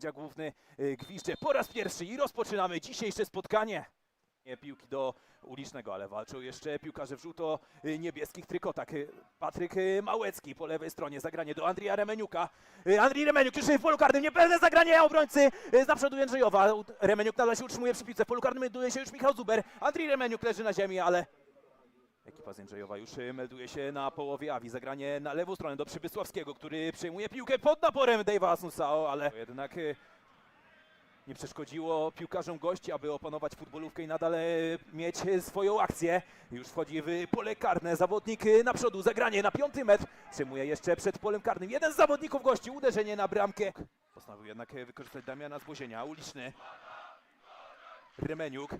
Sędzia główny y, gwizdże po raz pierwszy i rozpoczynamy dzisiejsze spotkanie. Nie piłki do ulicznego, ale walczą jeszcze piłkarze w żółto-niebieskich trykotach. Y, Patryk y, Małecki po lewej stronie, zagranie do Andrija Remeniuka. Y, Andrii Remeniuk już w polu karnym, niepewne zagranie obrońcy y, z naprzód Jędrzejowa. Remeniuk nadal się utrzymuje przy piłce, w polu karnym melduje się już Michał Zuber. Andrii Remeniuk leży na ziemi, ale Ekipa z Jędrzejowa już y, melduje się na połowie Awi. Zagranie na lewą stronę do Przybysławskiego, który przejmuje piłkę pod naporem Dave'a Asunzao, ale jednak y, nie przeszkodziło piłkarzom gości, aby opanować futbolówkę i nadal e, mieć e, swoją akcję. Już wchodzi w pole karne. Zawodnik e, na przodu, zagranie na piąty metr. Przejmuje jeszcze przed polem karnym. Jeden z zawodników gości, uderzenie na bramkę. Postanowił jednak e, wykorzystać Damiana Zbozienia. Uliczny. Remeniuk.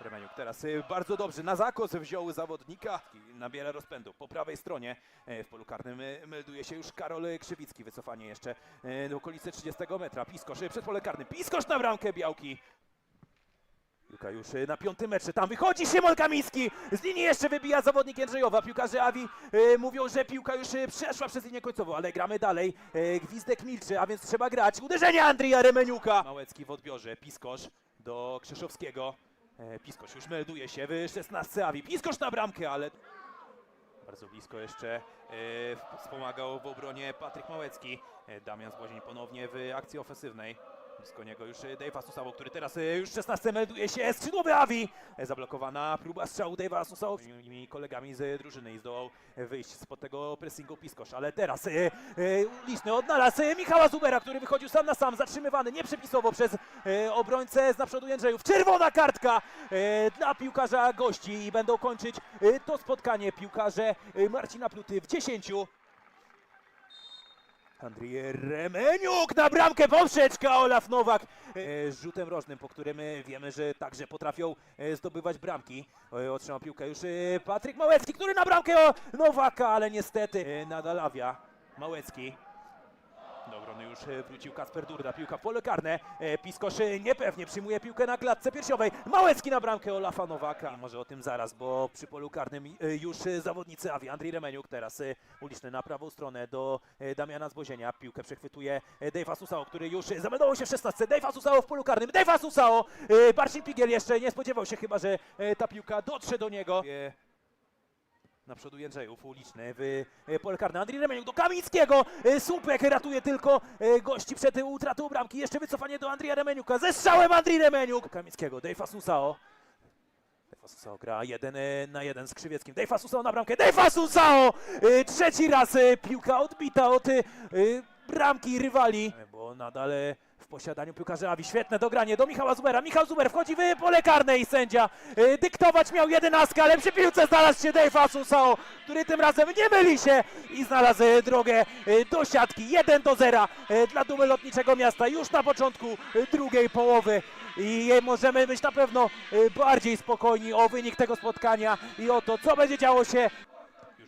Remeniuk teraz y, bardzo dobrze na zakos wziął zawodnika. Nabiera rozpędu po prawej stronie. E, W polu karnym y, melduje się już Karol Krzywicki. Wycofanie jeszcze do okolicy 30 metra. Piskosz y, przed pole karnym. Piskosz na bramkę Białki. Piłka już y, na piątym metrze. Tam wychodzi Szymon Kamiński. Z linii jeszcze wybija zawodnik Jędrzejowa. Piłkarze Awi mówią, że piłka już przeszła przez linię końcową, ale gramy dalej. Gwizdek milczy, a więc trzeba grać. Uderzenie Andrija Remeniuka. Małecki w odbiorze. Piskosz do Krzeszowskiego. E, Piskosz już melduje się w 16 Awi. Piskosz na bramkę, ale bardzo blisko jeszcze e, wspomagał w obronie Patryk Małecki. E, Damian Złozień ponownie w akcji ofensywnej. Blisko niego już e, Dave'a Susało, który teraz e, już w 16 melduje się. Skrzydłowy Awi! E, Zablokowana próba strzału Dave'a Susało. Innymi kolegami z drużyny i zdołał wyjść spod tego pressingu Piskosz. Ale teraz Liczny odnalazł Michała Zubera, który wychodził sam na sam, zatrzymywany nieprzepisowo przez obrońcę z naprzodu Jędrzejów. Czerwona kartka dla piłkarza gości i będą kończyć to spotkanie piłkarze Marcina Pluty w 10. Andrzej Remeniuk na bramkę poprzeczka Olaf Nowak e, z rzutem rożnym, po którym e, wiemy, że także potrafią e, zdobywać bramki. E, Otrzymał piłkę już e, Patryk Małecki, który na bramkę Nowaka, ale niestety e, nadal Awia. Małecki. Do obrony już e, wrócił Kasper Durda, piłka w pole karne. E, Piskosz e, niepewnie przyjmuje piłkę na klatce piersiowej. Małecki na bramkę Olafa Nowaka. I może o tym zaraz, bo przy polu karnym już zawodnicy Awi. Andrzej Remeniuk teraz uliczny na prawą stronę do Damiana Zbozienia. Piłkę przechwytuje e, Dave Asusao, który już zameldował się w 16. Dave Asusao w polu karnym. Dave Asusao! E, Marcin Pigiel jeszcze nie spodziewał się chyba, że ta piłka dotrze do niego. Na przodu Jędrzejów, uliczny w e, pole karne. Andrzej Remeniuk do Kamińskiego. E, Słupek ratuje tylko e, gości przed utratą bramki. Jeszcze wycofanie do Andrija Remeniuka. Ze strzałem Andrzej Remeniuk. Kamińskiego, Dave Asusao. Dave Asusao gra jeden na jeden z Krzywieckim. Dave Asusao na bramkę. Dave Asusao! E, Trzeci raz piłka odbita od bramki rywali. Bo nadal w posiadaniu piłkarza Awi. Świetne dogranie do Michała Zubera. Michał Zuber wchodzi w pole karne i sędzia e, dyktować miał jedenastkę, ale przy piłce znalazł się Dave Asusao, który tym razem nie myli się i znalazł drogę e, do siatki. 1 do 0 e, dla Dumy Lotniczego Miasta już na początku drugiej połowy. I możemy być na pewno bardziej spokojni o wynik tego spotkania i o to, co będzie działo się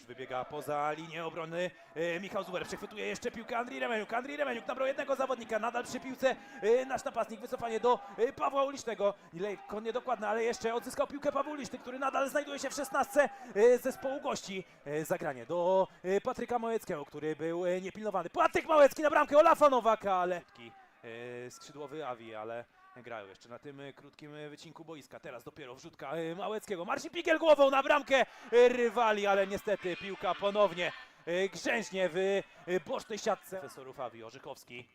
wybiega poza linię obrony e, Michał Zuber. Przechwytuje jeszcze piłkę Andrii Remeniuk. Andrii Remeniuk nabrał jednego zawodnika. Nadal przy piłce e, nasz napastnik. Wycofanie do e, Pawła Ulicznego. Lekko niedokładne, ale jeszcze odzyskał piłkę Paweł Uliczny, który nadal znajduje się w 16 e, zespołu gości. Zagranie do Patryka Małeckiego, który był niepilnowany. Patryk Małecki na bramkę Olafa Nowaka, ale skrzydłowy Awi, ale grają jeszcze na tym e, krótkim e, wycinku boiska. Teraz dopiero wrzutka e, Małeckiego. Marcin Pigiel głową na bramkę rywali, ale niestety piłka ponownie grzęźnie w bocznej siatce. Profesorów Awi, Orzechowski.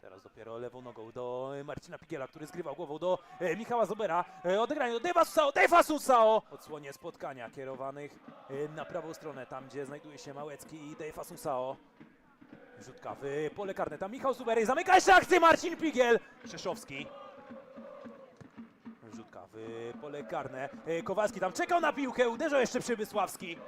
Teraz dopiero lewą nogą do Marcina Pigiela, który zgrywał głową do Michała Zobera. Odegranie do Deva Susao, Deva Susao! Odsłonie spotkania kierowanych na prawą stronę, tam gdzie znajduje się Małecki i Deva Susao. Rzutka w pole karne, tam Michał Zuber zamyka jeszcze akcję Marcin Pigiel. Krzeszowski. Rzutka w pole karne. E, Kowalski tam czekał na piłkę, uderzał jeszcze Przybysławski.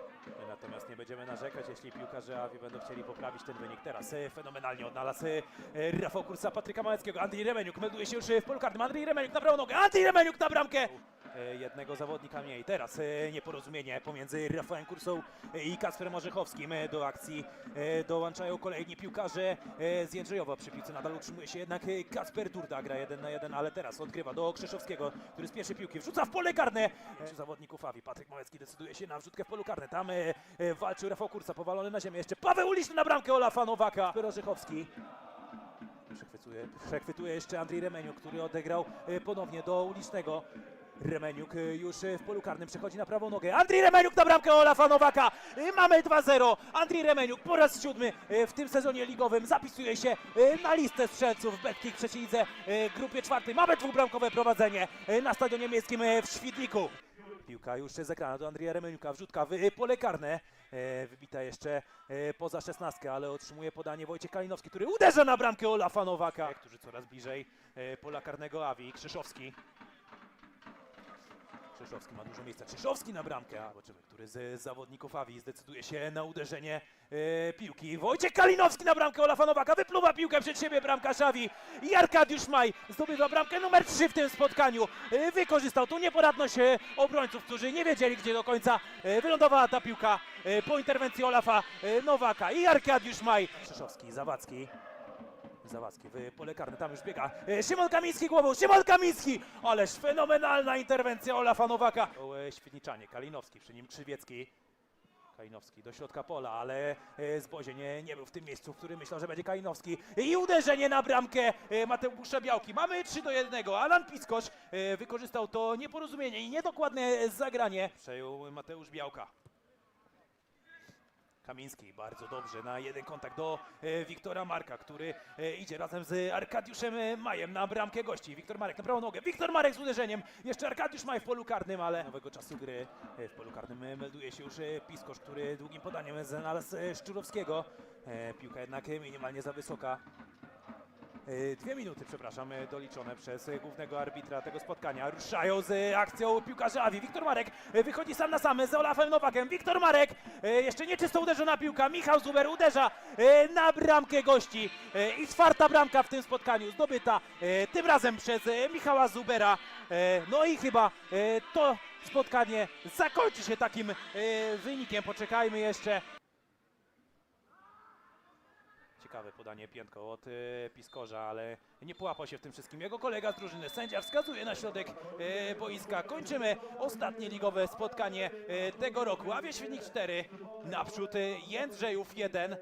Natomiast nie będziemy narzekać, jeśli piłkarze Awi będą chcieli poprawić ten wynik. Teraz e, fenomenalnie odnalazł e, Rafał Kursa, Patryka Małeckiego. Andrzej Remeniuk melduje się już w polu karnym. Andrzej Remeniuk na prawą nogę. Andrzej Remeniuk na bramkę! E, Jednego zawodnika mniej. Teraz e, nieporozumienie pomiędzy Rafałem Kursą e, i Kasperem Orzechowskim. Do akcji dołączają kolejni piłkarze z Jędrzejowa. Przy piłce nadal utrzymuje się jednak Kasper Durda. Gra jeden na jeden, ale teraz odgrywa do Krzeszowskiego, który z pierwszej piłki wrzuca w pole karne. Zawodników Awi. Patryk Małecki decyduje się na wrzutkę w polu karne. Tam walczył Rafał Kursa, powalony na ziemię. Jeszcze Paweł Uliczny na bramkę Olafa Nowaka. Kasper Orzechowski. Przechwytuje, przechwytuje jeszcze Andrzej Remeniuk, który odegrał ponownie do ulicznego. Remeniuk już w polu karnym przechodzi na prawą nogę. Andrzej Remeniuk na bramkę Olafa Nowaka. E, Mamy 2-0. Andrzej Remeniuk po raz siódmy e, w tym sezonie ligowym zapisuje się e, na listę strzelców Betkick w trzeciej lidze e, grupie czwartej. Mamy dwubramkowe prowadzenie na stadionie miejskim w Świdniku. Piłka już zagrana do Andrzeja Remeniuka, wrzutka w pole karne. Wybita jeszcze poza szesnastkę, ale otrzymuje podanie Wojciech Kalinowski, który uderza na bramkę Olafa Nowaka, którzy coraz bliżej pola karnego Awi. Krzyszowski. Krzyszowski ma dużo miejsca. Krzyszowski na bramkę. A, Zobaczymy, który z zawodników Awi zdecyduje się na uderzenie e, piłki. Wojciech Kalinowski na bramkę Olafa Nowaka. Wypluwa piłkę przed siebie bramkarz Awi. I Arkadiusz Maj zdobywa bramkę numer 3 w tym spotkaniu. E, wykorzystał tu nieporadność e, obrońców, którzy nie wiedzieli, gdzie do końca e, wylądowała ta piłka e, po interwencji Olafa e, Nowaka. I Arkadiusz Maj. Krzyszowski, Zawadzki. Zawadzki w pole karne, tam już biega e, Szymon Kamiński głową, Szymon Kamiński! Ależ fenomenalna interwencja Olafa Nowaka. E, Świdniczanie, Kalinowski, przy nim Krzywiecki. Kalinowski do środka pola, ale e, Zbozie nie, nie był w tym miejscu, w którym myślał, że będzie Kalinowski. I uderzenie na bramkę Mateusza Białki. Mamy 3 do 1. Alan Piskosz wykorzystał to nieporozumienie i niedokładne zagranie. Przejął Mateusz Białka. Kamiński bardzo dobrze na jeden kontakt do e, Wiktora Marka, który e, idzie razem z Arkadiuszem e, Majem na bramkę gości. Wiktor Marek na prawą nogę. Wiktor Marek z uderzeniem. Jeszcze Arkadiusz Maj w polu karnym, ale nowego czasu gry w polu karnym melduje się już Piskosz, który długim podaniem znalazł Szczurowskiego. Piłka jednak minimalnie za wysoka. E, Dwie minuty, przepraszam, e, doliczone przez e, głównego arbitra tego spotkania. Ruszają z akcją piłkarze Awi. Wiktor Marek wychodzi sam na sam z Olafem Nowakiem. Wiktor Marek, jeszcze nieczysto uderzona piłka. Michał Zuber uderza na bramkę gości. I czwarta bramka w tym spotkaniu zdobyta tym razem przez Michała Zubera. No i chyba to spotkanie zakończy się takim wynikiem. Poczekajmy jeszcze. Ciekawe podanie piętką od e, Piskorza, ale nie połapał się w tym wszystkim. Jego kolega z drużyny, sędzia wskazuje na środek e, boiska. Kończymy ostatnie ligowe spotkanie e, tego roku. Awie Świdnik 4, naprzód e, Jędrzejów 1.